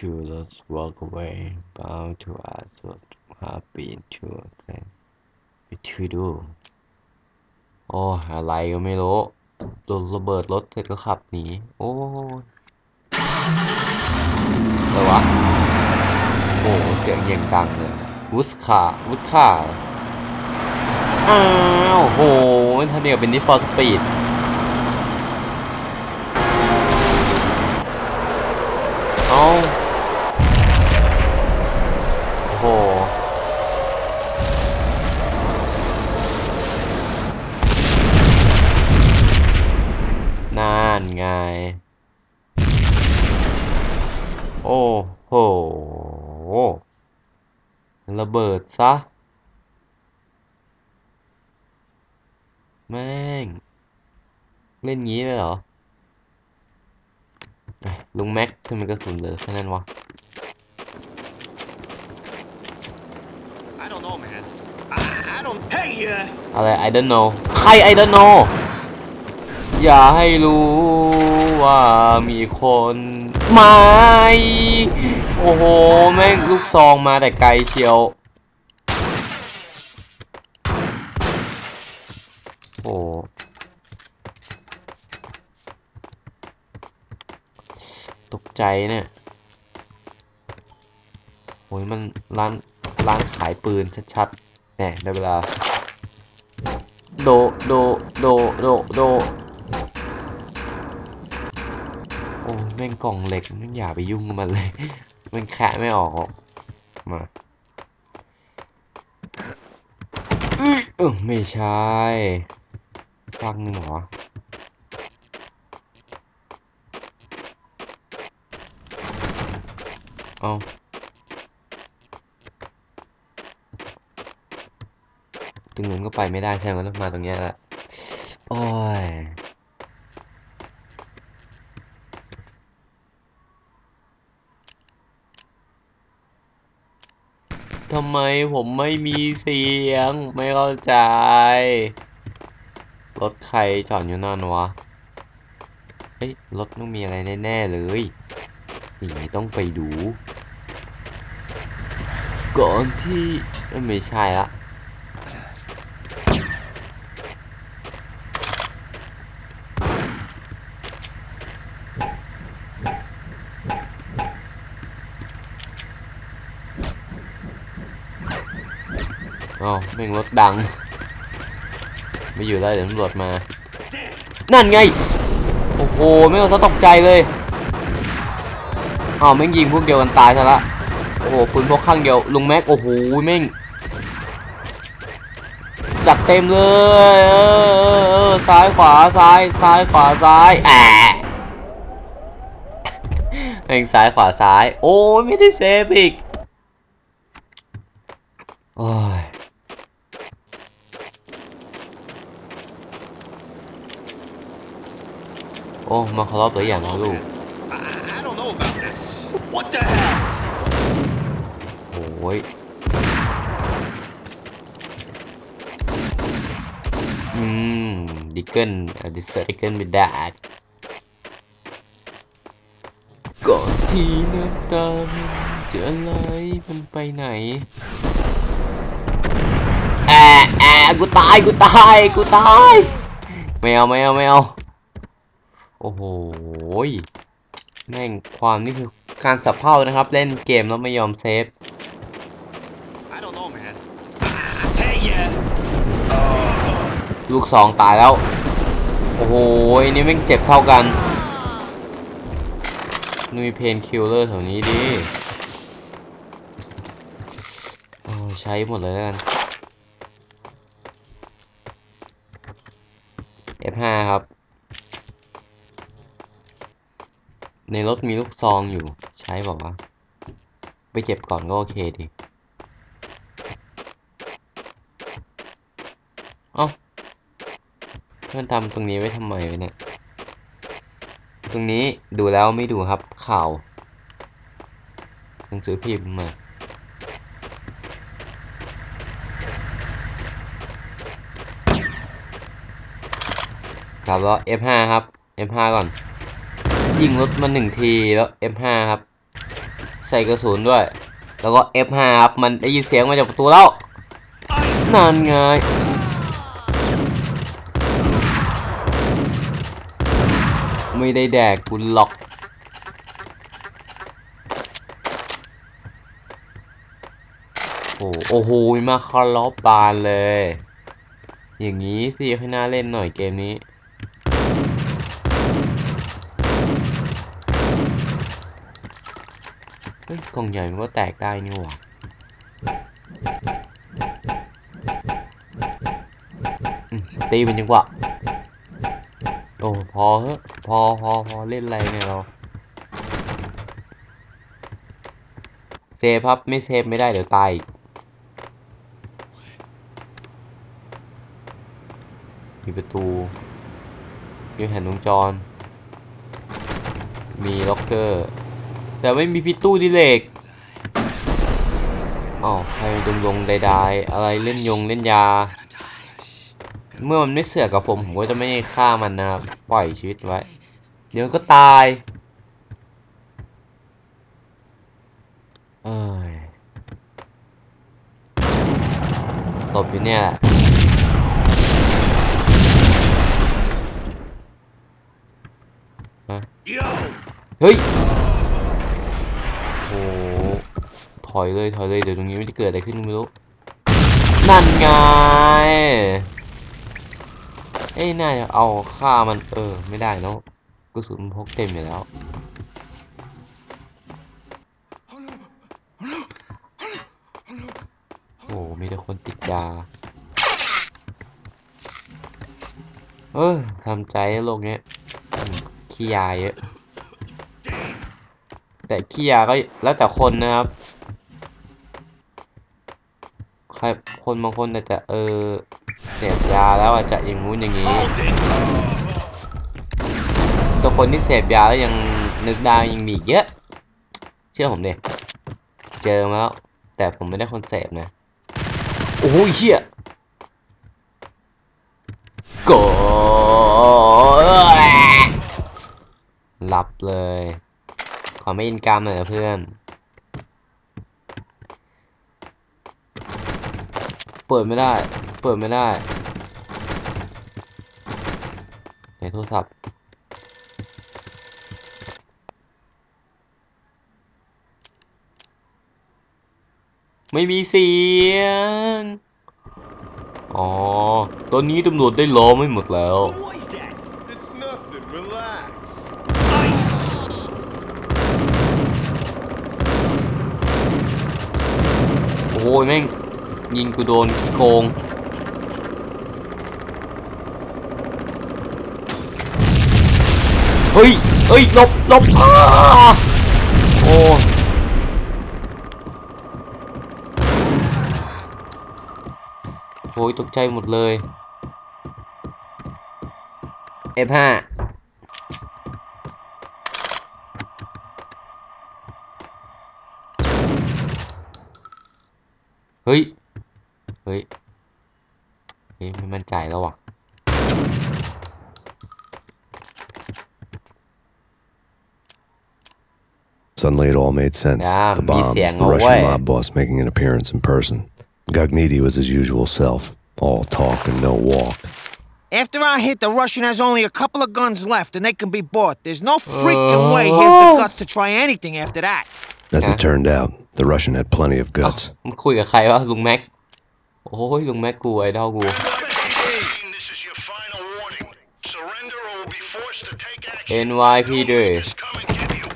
to just walk away bound to us what have been to them to do โอ้อะไรก็ไม่รู้โดนระเบิดรถเสร็จก็ขับหนี โอ้ยอะไรวะโอ้เสียงอย่างดังเลยวุสคาวุสคาอ้าวโหทันเดียวเป็นนิฟอร์สปีด ดซะ แม่ง เล่นงี้เลยเหรอเอ้ยลุงแม็กทำไมกระสุนเหลือแค่นั้นวะ I don't know, man. I, I don't. Hey, uh, อะไร I don't know ใคร I don't know อย่าให้รู้ว่ามีคนไม่ โอ้โห แม่งลูกซองมาแต่ไกลเชียว โอ้ตกใจเนี่ยโอ้ยมันร้านร้านขายปืนชัดๆแหน่ได้เวลา โด โด โด โด โด โอ้แม่งกล่องเหล็กแม่งอย่าไปยุ่งกับมันเลย มันแคะไม่ออกมาอื้อเออไม่ใช่ ฟังหนึ่งเหรอเอาตรงนู้นก็ไปไม่ได้ใช่ไหมต้องมาตรงเนี้ยแหละโอ้ยทำไมผมไม่มีเสียงไม่เข้าใจ รถใครจอดอยู่นั่นวะ เฮ้ย รถต้องมีอะไรแน่ ๆ เลยย่างนี้ต้องไปดู ก่อนที่ไม่ใช่ละอ๋อแม่งรถดัง ไม่อยู่แล้วเดี๋ยวตำรวจมา นั่นไง โอ้โห ไม่เอาซะตกใจเลยอ้าวแม่งยิงพวกเดียวกันตายซะละ โอ้โหปืนพกข้างเดียว ลุงแม็ก โอ้โหแม่งจัดเต็มเลยเออเออเออซ้ายขวาซ้ายซ้ายขวาซ้ายแอะแม่งซ้ายขวาซ้าย โอ้ยไม่ได้เซฟอีกโอ้ย โอ้ มาเคารพหรือยัง นะลูก I, I don't know about this. What the hell? โอ้ยอืมดิเกิลดิเซอร์ดิเกิลไม่ได้ โอ้โหยแม่งความนี่คือการสับเพร่านะครับ เล่นเกมแล้วไม่ยอมเซฟ I don't know, man. Hey, uh, ลูกสองตายแล้ว โอ้โหนี่แม่งเจ็บเท่ากันนุยเพนคิลเลอร์แถวนี้ดิโอ้ใช้หมดเลยแล้วกัน F5 ครับ ในรถมีลูกซองอยู่ ใช้บอกว่า ไปเก็บก่อนก็โอเคดีเอ้าเพื่อนทำตรงนี้ไว้ทำไมวะเนี่ย ตรงนี้ดูแล้วไม่ดูครับ ข่าวหนังสือพิมพ์มาครับแล้ว F5 ครับ F5 ก่อน ยิงรถมาหนึ่งทีแล้ว F5 ครับ ใส่กระสุนด้วย แล้วก็ F5 ครับ มันได้ยินเสียงมาจากประตูแล้วนั่นไงไม่ได้แดกคุณหรอกโอ้โอ้โหมาคาร์ลอบบานเลย อย่างนี้สิให้น่าเล่นหน่อยเกมนี้ ฮ้ยกล่องใหญ่มันก็แตกได้นี่หว่าตีเป็นจังหวะโอ้พอเฮ้พอพอพอเล่นอะไรเนี่ยเราเซฟครับไม่เซฟไม่ได้เดี๋ยวตายมีประตูมีแผ่นวงจร มีล็อกเกอร์ แต่ไม่มีพิตู้ดิเลกอ๋อใครดงยงใดๆอะไรเล่นยงเล่นยา เมื่อมันไม่เสือกกับผมผมก็จะไม่ฆ่ามันนะปล่อยชีวิตไว้ เดี๋ยวก็ตายเอ้ยตบอยู่เนี่ยเฮ้ย ถอยเลยถอยเลยเดี๋ยวตรงนี้ไม่ได้เกิดอะไรขึ้นไม่รู้นั่นไงเอ้ยน่าจะเอาฆ่ามันเออ ไม่ได้แล้วกระสุนมันพกเต็มอยู่แล้วโอ้โหมีแต่คนติดยาเออทำใจโลกเนี้ยขี้ยาเยอะแต่ขี้ยาก็แล้วแต่คนนะครับ ใครคนบางคนอาจจะเออเสพยาแล้วอาจจะอย่างงู้นอย่างนี้ตัวคนที่เสพยาแล้วยังนึกได้ยังมีอีกเยอะ เชื่อผมดิเจอมาแล้ว แต่ผมไม่ได้คนเสพนะ โอ้ยเชี่ยกหลับเลย ขอไม่อินกรรมหน่อยนะเพื่อน เปิดไม่ได้ เปิดไม่ได้ในโทรศัพท์ไม่มีเสียง อ๋อ ตอนนี้ตำรวจได้ล้อมไม่หมดแล้ว โอ้โหแม่ง ยิงกูโดนขี้โกงเฮ้ยเฮ้ยหลบหลบอ้าโอ้โอ้ยตกใจหมดเลย F5 เฮ้ยเ ฮ้ย เฮ้ย ไม่มั่นใจแล้วว่ะ Suddenly, it all made sense. Yeah, the mi bombs, siang the Russian away. mob boss making an appearance in person. Gognitti was his usual self, all talk and no walk. After I hit, the Russian has only a couple of guns left, and they can be bought. There's no freaking way he has the guts to try anything after that. As Yeah. it turned out, the Russian had plenty of guts. โอ้ยลุงแม็กกูไอดอลกู This is your final warning. Surrender or we'll be forced to take action. NYPD Just come and get you.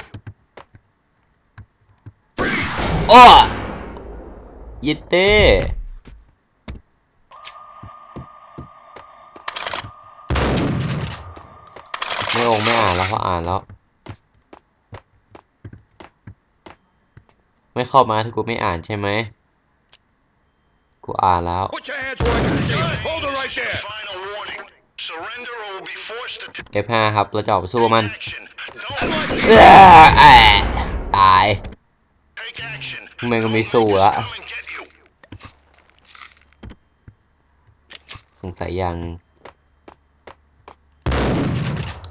อ้อเยิดเต้ไม่องไม่อ่านแล้วเขาอ่านแล้ว ไม่เข้ามาถ้ากูไม่อ่านใช่ไหม กูอ่านแล้ว Put your hands where I can see 'em. Hold it right there. Final warning. Surrender or we'll be forced to take F5 ครับเราจะออกไปสู้กับมัน action. เอ้อแอะตาย Take action. มันก็ไม่สู้ละ Come and get you. สงสัยยัง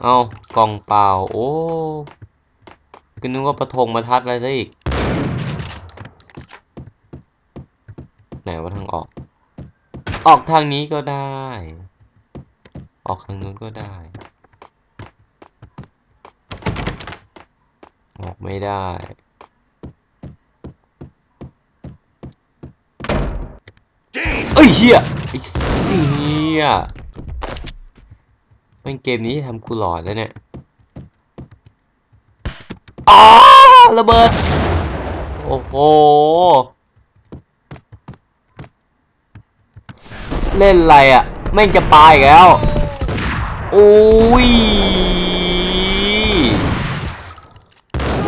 เอากล่องเปล่า โอ้ก็นึกว่าประทงประทัดอะไรซะอีก ออก ออกทางนี้ก็ได้ ออกทางนู้นก็ได้ ออกไม่ได้เอ้ยเฮียไอ้เฮียม่งเกมนี้ทำกูหลอนแล้วเนี่ยอ้าระเบิด โอ้โห เล่นอะไรอะแม่งจะปาอีกแล้วโอ้ย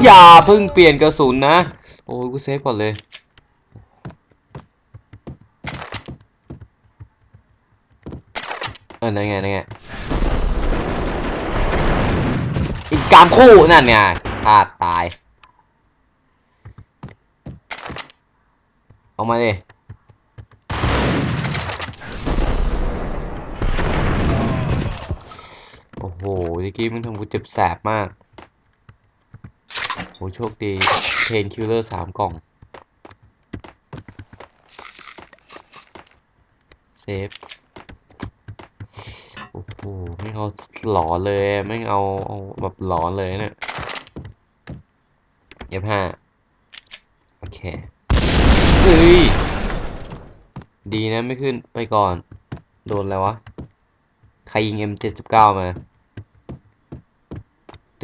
อย่าเพิ่งเปลี่ยนกระสุนนะ โอ้ยกูเซฟก่อนเลยเออนั่นไงนั่นไงอีกกามคู่นั่นไงพลาดตายออกมาดิ โอ้โหเมื่อกี้มึงทำกูเจ็บแสบมาก โหโชคดีเพนคิลเลอร์สามกล่อง เซฟ โอ้โห ไม่เอาหลอนเลย ไม่เอาเอาแบบหลอนเลยเนี่ยเย็บห้าโอเค เฮ้ย ดีนะไม่ขึ้นไปก่อน โดนอะไรวะ ใครยิง M79 มา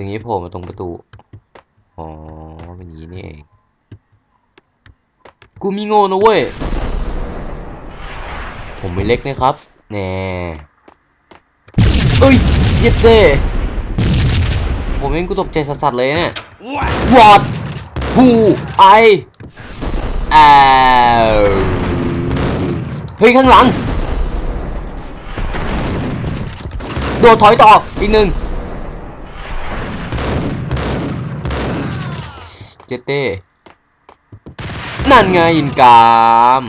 ตรงนี้โผล่มาตรงประตู อ๋อเป็นอย่างนี้นี่เอง กูมีโง่นะเว้ย ผมไม่เล็กนะครับ แน่เอ้ย เย็ดเด้ผมเองกูตกใจสัสๆเลยเนี่ย What? What Who I am เฮ้ย ข้างหลัง โดดถอยต่ออีกหนึ่ง เจเต้นั่นไงอินกาม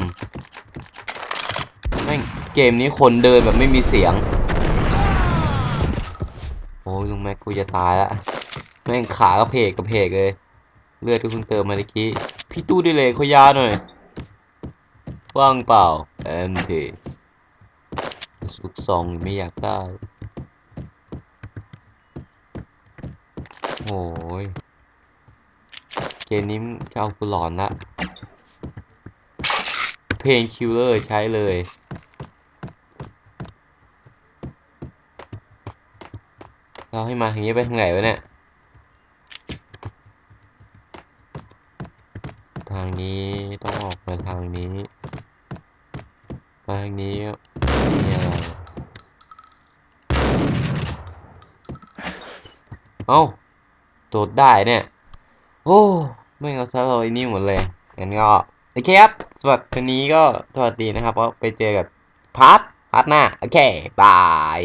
แม่งเกมนี้คนเดินแบบไม่มีเสียง โอ้ยลุงแม็กกูจะตายละแม่งขากระเพกกระเพกเลย เลือดที่เพิ่งเติมมาเมื่อกี้ พี่ตู้ได้เลยขอยาหน่อย ว่างเปล่าแอนทีสุกซองไม่อยากได้โอ้ย มนี้จะเอากูหลอนละเพลงคิลเลอร์ใช้เลย เราให้มาทางนี้ไปทางไหนวะเนี่ย ทางนี้ต้องออกมาทางนี้มาทางนี้มีอะไรเอ้า โดดได้เนี่ย โอ้ ไม่เอาซะเลยนี่หมดเลยงั้นก็โอเคครับสวัสดีนนี้ก็สวัสดีนะครับก็ไปเจอกับพาร์ทพาร์ทหน้า โอเค บาย